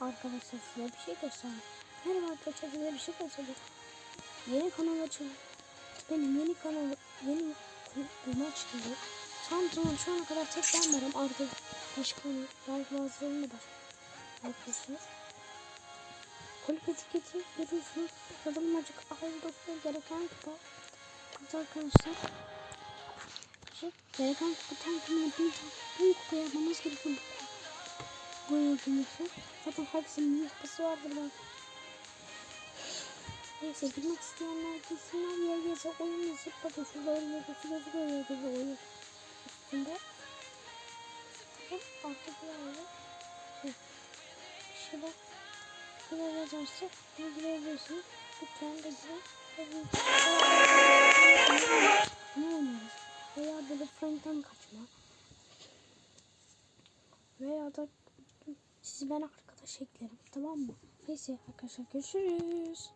Arkadaşlar size bir şey göstereyim. Merhaba arkadaşlar size bir şey göstereyim. Yeni kanal açıldı. Benim yeni kanal yeni kurma açıldı. Samsun'un şu ana kadar tek ben varım. Artık başkanı belki bazılarını da yapıyorsunuz. Kulüp etiketi görüyorsunuz. Kadınmacık ayrılması gereken kupa. Evet arkadaşlar. Gereken kupa tam tamına bin, bin kupa yapmamız gerekiyor. Yönetimisi. Zaten herkesin bir kupası vardır ben. Neyse girmek isteyenler gitsinler YGS oyun yazıp bakın şurada oyun yazısı gözüküyor YGS oyun üstünde. Bakın altta bir yerde şey, bir şeyler Buraya yazarsa bunu girebilirsiniz. Lütfen de girin. Ne oynuyoruz? Veya böyle fronttan kaçma. Veya da sizi ben arkadaş eklerim. Tamam mı? Neyse arkadaşlar görüşürüz.